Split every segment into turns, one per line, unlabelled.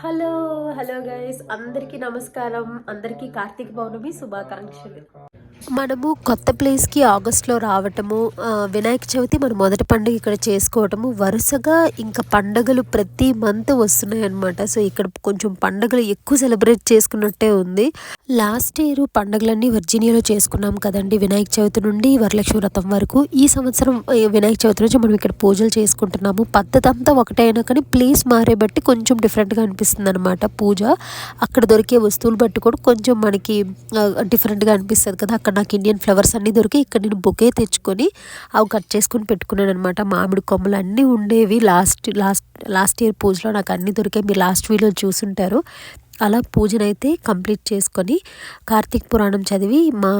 Hello hello guys అందరికీ నమస్కారం. అందరికీ కార్తీక పౌర్ణమి శుభాకాంక్షలు. మనము కొత్త ప్లేస్కి ఆగస్ట్లో రావటము వినాయక చవితి మన మొదటి పండుగ ఇక్కడ చేసుకోవటము వరుసగా ఇంకా పండగలు ప్రతి మంత్ వస్తున్నాయి అనమాట సో ఇక్కడ కొంచెం పండగలు ఎక్కువ సెలబ్రేట్ చేసుకున్నట్టే ఉంది. లాస్ట్ ఇయర్ పండగలన్నీ వర్జీనియాలో చేసుకున్నాం కదండి. వినాయక చవితి నుండి వరలక్ష్మి వ్రతం వరకు. ఈ సంవత్సరం వినాయక చవితి నుంచి మనం ఇక్కడ పూజలు చేసుకుంటున్నాము. పద్ధతి అంతా ఒకటే అయినా కానీ ప్లేస్ మారే బట్టి కొంచెం డిఫరెంట్గా అనిపిస్తుంది అనమాట పూజ. అక్కడ దొరికే వస్తువులు బట్టి కూడా కొంచెం మనకి డిఫరెంట్గా అనిపిస్తుంది కదా. అక్కడ నాకు ఇండియన్ ఫ్లవర్స్ అన్నీ దొరికి ఇక్కడ నేను బొకే తెచ్చుకొని అవి కట్ చేసుకొని పెట్టుకున్నాను అనమాట మామిడి కొమ్మలు అన్నీ ఉండేవి. లాస్ట్ లాస్ట్ లాస్ట్ ఇయర్ పూజలో నాకు అన్నీ దొరికాయి. మీరు లాస్ట్ వీడియో చూసుంటారు. అలా పూజనైతే కంప్లీట్ చేసుకొని కార్తీక పురాణం చదివి మా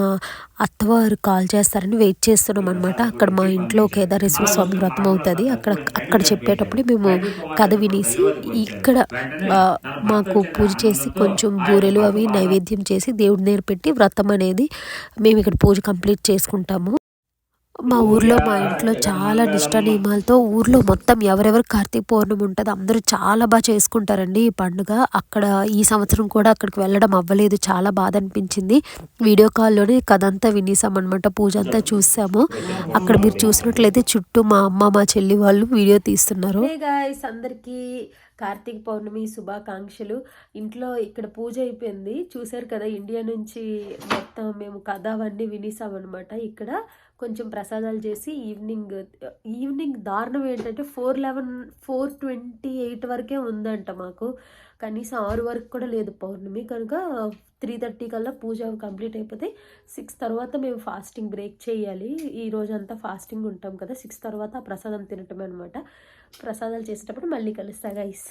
అత్తవారు కాల్ చేస్తారని వెయిట్ చేస్తున్నాం అనమాట అక్కడ మా ఇంట్లో కేదారేశ్వర స్వామి వ్రతం అవుతుంది. అక్కడ అక్కడ చెప్పేటప్పుడు మేము కథ వినేసి ఇక్కడ మాకు పూజ చేసి కొంచెం బూరెలు అవి నైవేద్యం చేసి దేవుడి దగ్గర పెట్టి వ్రతం అనేది మేము ఇక్కడ పూజ కంప్లీట్ చేసుకుంటాము. మా ఊర్లో మా ఇంట్లో చాలా నిష్ట నియమాలతో ఊర్లో మొత్తం ఎవరెవరు కార్తీక పౌర్ణమి ఉంటుంది అందరూ చాలా బాగా చేసుకుంటారండి ఈ పండుగ. అక్కడ ఈ సంవత్సరం కూడా అక్కడికి వెళ్ళడం అవ్వలేదు చాలా బాధ అనిపించింది. వీడియో కాల్లోనే కథ అంతా వినేసామన్నమాట పూజ అంతా చూసాము. అక్కడ మీరు చూసినట్లయితే చుట్టూ మా అమ్మ మా చెల్లి వాళ్ళు వీడియో తీస్తున్నారు. అందరికీ కార్తీక పౌర్ణమి శుభాకాంక్షలు. ఇంట్లో ఇక్కడ పూజ అయిపోయింది. చూశారు కదా ఇండియా నుంచి మొత్తం మేము కథ అవన్నీ వినేసామన్నమాట ఇక్కడ. కొంచెం ప్రసాదాలు చేసి ఈవినింగ్ ఈవినింగ్ దారుణం ఏంటంటే four eleven four twenty eight వరకే ఉందంట మాకు. కనీసం ఆరు వరకు కూడా లేదు పౌర్ణమి. కనుక త్రీ థర్టీ కల్లా పూజ కంప్లీట్ అయిపోతే సిక్స్ తర్వాత మేము ఫాస్టింగ్ బ్రేక్ చేయాలి. ఈ రోజంతా ఫాస్టింగ్ ఉంటాం కదా సిక్స్ తర్వాత ప్రసాదం తినటం అనమాట ప్రసాదాలు చేసేటప్పుడు మళ్ళీ కలుస్తా గైస్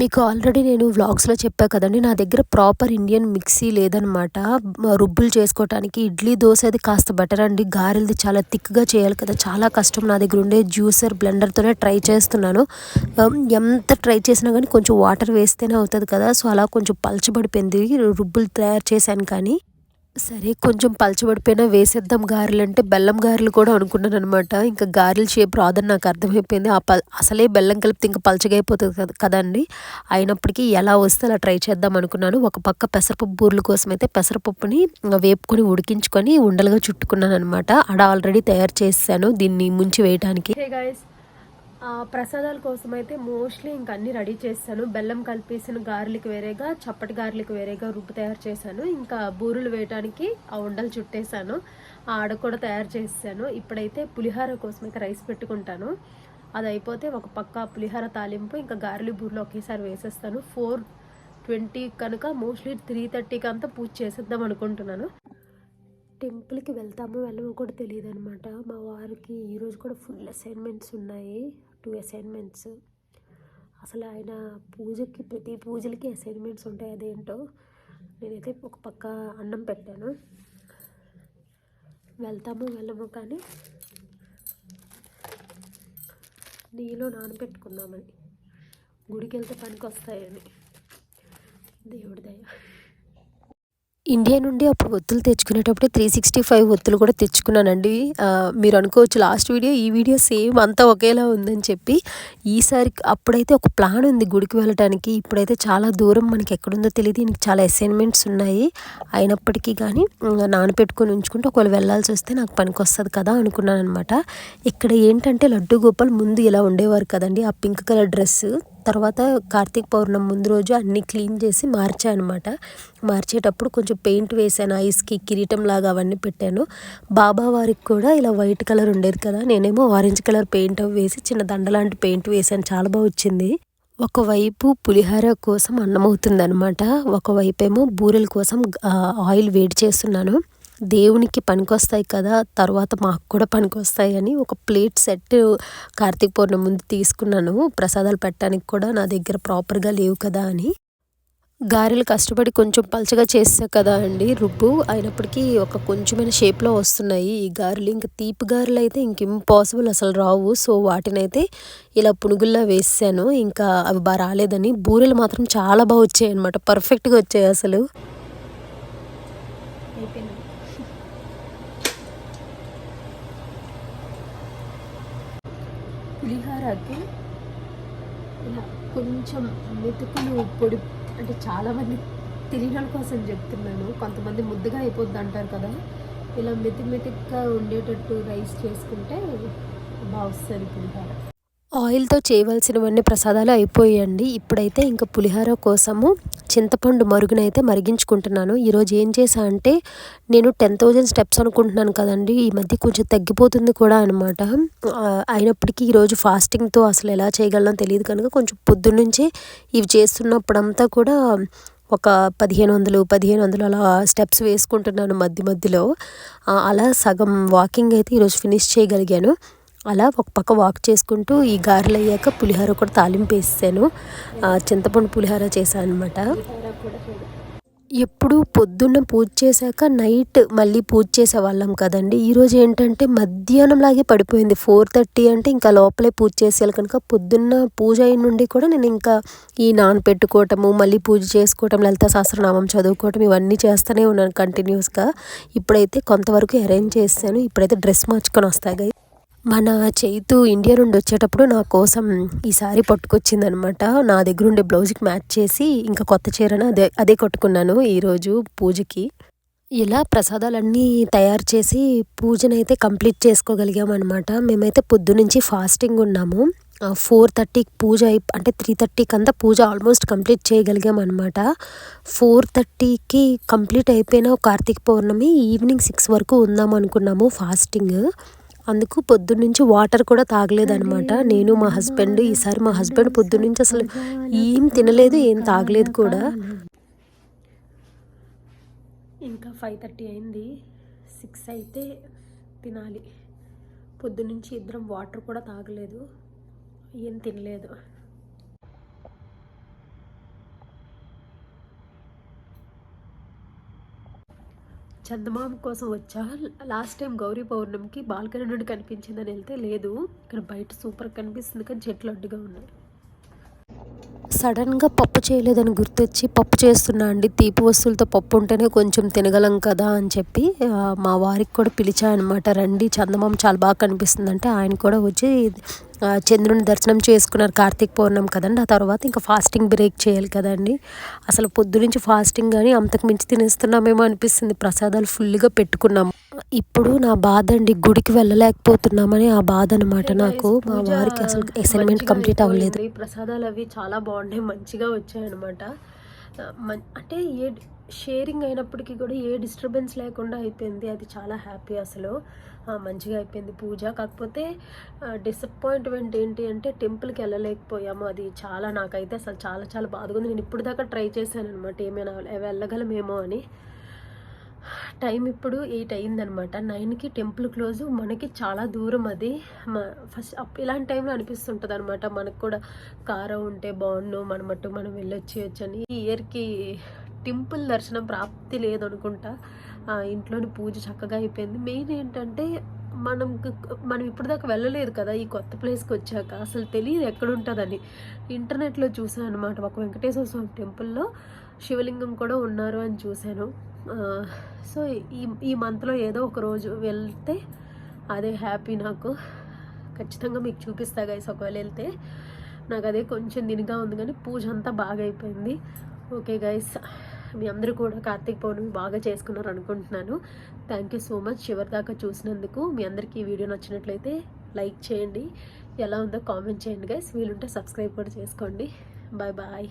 మీకు ఆల్రెడీ నేను వ్లాగ్స్లో చెప్పా కదండి నా దగ్గర ప్రాపర్ ఇండియన్ మిక్సీ లేదనమాట. రుబ్బులు చేసుకోవటానికి ఇడ్లీ దోశ అది కాస్త బెటర్ అండి. గారెలది చాలా థిక్గా చేయాలి కదా చాలా కష్టం. నా దగ్గర ఉండే జ్యూసర్ బ్లెండర్తోనే ట్రై చేస్తున్నాను. ఎంత ట్రై చేసినా కానీ కొంచెం వాటర్ వేస్తేనే అవుతుంది కదా సో అలా కొంచెం పలచబడిపోయింది రుబ్బులు తయారు చేశాను కానీ. సరే కొంచెం పలచబడిపోయినా వేసేద్దాం గారెలు అంటే బెల్లం గారెలు కూడా అనుకున్నాను అనమాట ఇంకా గారెలు షేప్ రాదని నాకు అర్థమైపోయింది. ఆ పల్ అసలే బెల్లం కలిపితే ఇంకా పలచగా అయిపోతుంది కదా కదండి? అయినప్పటికీ ఎలా వస్తే అలా ట్రై చేద్దాం అనుకున్నాను. ఒక పక్క పెసరపప్పు బూరెల కోసం అయితే పెసరపప్పుని వేపుకొని ఉడికించుకొని ఉండలుగా చుట్టుకున్నాను అనమాట అడ ఆల్రెడీ తయారు చేశాను దీన్ని ముంచి వేయడానికి ప్రసాదాల కోసం అయితే మోస్ట్లీ ఇంక అన్ని రెడీ చేశాను బెల్లం కలిపేసిన గారెలకు వేరేగా చప్పటి గారెలకు వేరేగా రుబ్బు తయారు చేశాను. ఇంకా బూరెలు వేయడానికి ఆ ఉండలు చుట్టేశాను. ఆ ఆడ కూడా తయారు చేశాను ఇప్పుడైతే పులిహార కోసం అయితే రైస్ పెట్టుకుంటాను. అది అయిపోతే ఒక పక్క పులిహార తాలింపు ఇంకా గారెలు బూరెలు ఒకేసారి వేసేస్తాను. ఫోర్ ట్వంటీ కనుక మోస్ట్లీ త్రీ థర్టీకి అంతా పూజ చేసేద్దాం అనుకుంటున్నాను. టెంపుల్కి వెళ్తామో వెళ్ళమో కూడా తెలియదు అనమాట మా వారికి ఈరోజు కూడా ఫుల్ అసైన్మెంట్స్ ఉన్నాయి. Two assignments. అసలు ఆయన పూజకి ప్రతి పూజలకి అసైన్మెంట్స్ ఉంటాయి అదేంటో నేనైతే ఒక పక్క అన్నం పెట్టాను. వెళ్తాము వెళ్ళము కానీ నీలో నానబెట్టుకుందామని గుడికి వెళ్తే పనికి వస్తాయని దేవుడి దయ. ఇండియా నుండి అప్పుడు ఒత్తులు తెచ్చుకునేటప్పుడు త్రీ సిక్స్టీ ఫైవ్ ఒత్తులు కూడా తెచ్చుకున్నానండి. మీరు అనుకోవచ్చు లాస్ట్ వీడియో ఈ వీడియో సేమ్ అంతా ఒకేలా ఉందని చెప్పి ఈసారి అప్పుడైతే ఒక ప్లాన్ ఉంది గుడికి వెళ్ళడానికి ఇప్పుడైతే చాలా దూరం మనకి ఎక్కడుందో తెలియదు దీనికి చాలా అసైన్మెంట్స్ ఉన్నాయి. అయినప్పటికీ కానీ నానపెట్టుకొని ఉంచుకుంటే ఒకవేళ వెళ్ళాల్సి వస్తే నాకు పనికి వస్తుంది కదా అనుకున్నాను అనమాట ఇక్కడ ఏంటంటే లడ్డు గోపాల్ ముందు ఇలా ఉండేవారు కదండి. ఆ పింక్ కలర్ డ్రెస్సు. తర్వాత కార్తీక పౌర్ణమి ముందు రోజు అన్నీ క్లీన్ చేసి మార్చాను అనమాట మార్చేటప్పుడు కొంచెం పెయింట్ వేసాను ఐస్కి కిరీటం లాగా అవన్నీ పెట్టాను. బాబా వారికి కూడా ఇలా వైట్ కలర్ ఉండేది కదా నేనేమో ఆరెంజ్ కలర్ పెయింట్ వేసి చిన్న దండ లాంటి పెయింట్ వేసాను చాలా బాగా వచ్చింది. ఒకవైపు పులిహార కోసం అన్నం అవుతుందన్నమాట ఒకవైపు ఏమో బూరెల కోసం ఆయిల్ వేడి చేస్తున్నాను. దేవునికి పనికొస్తాయి కదా తర్వాత మాకు కూడా పనికొస్తాయి అని ఒక ప్లేట్ సెట్ కార్తీక పౌర్ణమి ముందు తీసుకున్నాను. ప్రసాదాలు పెట్టడానికి కూడా నా దగ్గర ప్రాపర్గా లేవు కదా అని. గారెలు కష్టపడి కొంచెం పలచగా చేస్తా కదా అండి. రుబ్బు అయినప్పటికీ ఒక కొంచెమైన షేప్లో వస్తున్నాయి. ఈ గారెలు ఇంకా తీపి గారెలు అయితే ఇంక ఇంపాసిబుల్ అసలు రావు. సో వాటినైతే ఇలా పునుగుల్లా వేసాను. ఇంకా అవి బాగా రాలేదని. బూరెలు మాత్రం చాలా బాగా వచ్చాయి అనమాట పర్ఫెక్ట్గా వచ్చాయి అసలు. పులిహారకి ఇలా కొంచెం మెతుకులు పొడి అంటే చాలామంది తెలియని కోసం చెప్తున్నాను. కొంతమంది ముద్దగా అయిపోద్ది అంటారు కదా. ఇలా మెతి మెతిక్గా ఉండేటట్టు రైస్ చేసుకుంటే బాగా వస్తుంది పులిహార. ఆయిల్తో చేయవలసినవన్నీ ప్రసాదాలు అయిపోయాయండి. ఇప్పుడైతే ఇంకా పులిహోర కోసము చింతపండు మరుగునైతే మరిగించుకుంటున్నాను. ఈరోజు ఏం చేసా అంటే నేను టెన్ థౌజండ్ స్టెప్స్ అనుకుంటున్నాను కదండి. ఈ మధ్య కొంచెం తగ్గిపోతుంది కూడా అనమాట అయినప్పటికీ ఈరోజు ఫాస్టింగ్తో అసలు ఎలా చేయగలనో తెలియదు కనుక కొంచెం పొద్దున్నుంచే ఇవి చేస్తున్నప్పుడంతా కూడా ఒక పదిహేను వందలు పదిహేను వందలు అలా స్టెప్స్ వేసుకుంటున్నాను మధ్య మధ్యలో. అలా సగం వాకింగ్ అయితే ఈరోజు ఫినిష్ చేయగలిగాను. అలా ఒక పక్క వాక్ చేసుకుంటూ ఈ గారెలు అయ్యాక పులిహోర కూడా తాలింపు వేసాను చింతపండు పులిహోర చేశాను అనమాట ఎప్పుడు పొద్దున్న పూజ చేశాక నైట్ మళ్ళీ పూజ చేసేవాళ్ళం కదండి. ఈరోజు ఏంటంటే మధ్యాహ్నం లాగే పడిపోయింది. ఫోర్ థర్టీ అంటే ఇంకా లోపలే పూజ చేసేయాలి కనుక పొద్దున్న పూజ అయిన నుండి కూడా నేను ఇంకా ఈ నానపెట్టుకోవటము మళ్ళీ పూజ చేసుకోవటం లలిత సహస్రనామం చదువుకోవటం ఇవన్నీ చేస్తూనే ఉన్నాను కంటిన్యూస్గా ఇప్పుడైతే కొంతవరకు అరేంజ్ చేశాను ఇప్పుడైతే డ్రెస్ మార్చుకొని వస్తాయి మన చైతు ఇండియా నుండి వచ్చేటప్పుడు నా కోసం ఈ సారీ పట్టుకొచ్చిందనమాట. నా దగ్గర ఉండే బ్లౌజ్కి మ్యాచ్ చేసి ఇంకా కొత్త చీరను అదే అదే కట్టుకున్నాను ఈరోజు పూజకి. ఇలా ప్రసాదాలన్నీ తయారు చేసి పూజనైతే కంప్లీట్ చేసుకోగలిగామన్నమాట మేమైతే పొద్దునుంచి ఫాస్టింగ్ ఉన్నాము. ఫోర్ థర్టీకి పూజ అయి అంటే త్రీ థర్టీకి అంతా పూజ ఆల్మోస్ట్ కంప్లీట్ చేయగలిగామన్నమాట ఫోర్ థర్టీకి కంప్లీట్ అయిపోయిన కార్తీక పౌర్ణమి ఈవినింగ్ సిక్స్ వరకు ఉందాం అనుకున్నాము ఫాస్టింగ్. అందుకు పొద్దున్నుంచి వాటర్ కూడా తాగలేదనమాట నేను మా హస్బెండ్ ఈసారి మా హస్బెండ్ పొద్దున్నుంచి అసలు ఏం తినలేదు ఏం తాగలేదు కూడా. ఇంకా ఫైవ్ థర్టీ అయింది. సిక్స్ అయితే తినాలి. పొద్దున్నుంచి ఇద్దరం వాటర్ కూడా తాగలేదు. ఏం తినలేదు. చందమామ కోసం వచ్చా? లాస్ట్ టైం గౌరీ పౌర్ణమికి బాల్కనీ నుండి కనిపించిందని వెళ్తే లేదు. ఇక్కడ బయట సూపర్ కనిపిస్తుంది కానీ చెట్లు అడ్డుగా ఉన్నాయి. సడన్గా పప్పు చేయలేదని గుర్తొచ్చి పప్పు చేస్తున్నా అండి. తీపి వస్తువులతో పప్పు ఉంటేనే కొంచెం తినగలం కదా అని చెప్పి మా వారికి కూడా పిలిచా అనమాట రండి చందమామ చాలా బాగా కనిపిస్తుంది అంటే ఆయన కూడా వచ్చి చంద్రుని దర్శనం చేసుకున్నారు కార్తీక పౌర్ణమి కదండి ఆ తర్వాత ఇంకా ఫాస్టింగ్ బ్రేక్ చేయాలి కదండి. అసలు పొద్దు నుంచి ఫాస్టింగ్ కానీ అంతకు మించి తినేస్తున్నామేమో అనిపిస్తుంది. ప్రసాదాలు ఫుల్గా పెట్టుకున్నాము ఇప్పుడు నా బాధ అండి గుడికి వెళ్ళలేకపోతున్నామని ఆ బాధ అనమాట నాకు. మా వారికి అసలు అసైన్మెంట్ కంప్లీట్ అవ్వలేదు. ప్రసాదాలు అవి చాలా బాగున్నాయి మంచిగా వచ్చాయన్నమాట. అంటే ఏ షేరింగ్ అయినప్పటికీ కూడా ఏ డిస్టర్బెన్స్ లేకుండా అయిపోయింది. అది చాలా హ్యాపీ అసలు. మంచిగా అయిపోయింది పూజ. కాకపోతే డిసప్పాయింట్మెంట్ ఏంటి అంటే టెంపుల్కి వెళ్ళలేకపోయాము. అది చాలా నాకైతే అసలు చాలా చాలా బాధగా ఉంది. నేను ఇప్పుడు దాకా ట్రై చేశాను అనమాట ఏమైనా వెళ్ళగలమేమో అని. టైం ఇప్పుడు ఎయిట్ అయిందనమాట నైన్కి టెంపుల్ క్లోజ్ మనకి చాలా దూరం అది. ఫస్ట్ ఇలాంటి టైంలో అనిపిస్తుంటుంది అనమాట మనకు కూడా కారం ఉంటే బాగుండు. మన మట్టు మనం వెళ్ళొచ్చేయచ్చు అని. ఈ ఇయర్కి టెంపుల్ దర్శనం ప్రాప్తి లేదనుకుంటా. ఇంట్లోని పూజ చక్కగా అయిపోయింది. మెయిన్ ఏంటంటే మనం మనం ఇప్పటిదాకా వెళ్ళలేదు కదా ఈ కొత్త ప్లేస్కి వచ్చాక. అసలు తెలియదు ఎక్కడ ఉంటుందని ఇంటర్నెట్లో చూసాను అనమాట ఒక వెంకటేశ్వర స్వామి టెంపుల్లో శివలింగం కూడా ఉన్నారు అని చూశాను. సో ఈ ఈ మంత్లో ఏదో ఒక రోజు వెళ్తే అదే హ్యాపీ నాకు. ఖచ్చితంగా మీకు చూపిస్తా గైస్ ఒకవేళ వెళ్తే. నాకు అదే కొంచెం దినిగా ఉంది కానీ పూజ అంతా బాగా అయిపోయింది. ఓకే గైస్ మీ అందరూ కూడా కార్తీక పౌర్ణమి బాగా చేసుకున్నారు అనుకుంటున్నాను. థ్యాంక్ యూ సో మచ్ చివరి దాకా చూసినందుకు మీ అందరికీ ఈ వీడియో నచ్చినట్లయితే లైక్ చేయండి. ఎలా ఉందో కామెంట్ చేయండి గైస్ వీలుంటే సబ్స్క్రైబ్ కూడా చేసుకోండి. Bye bye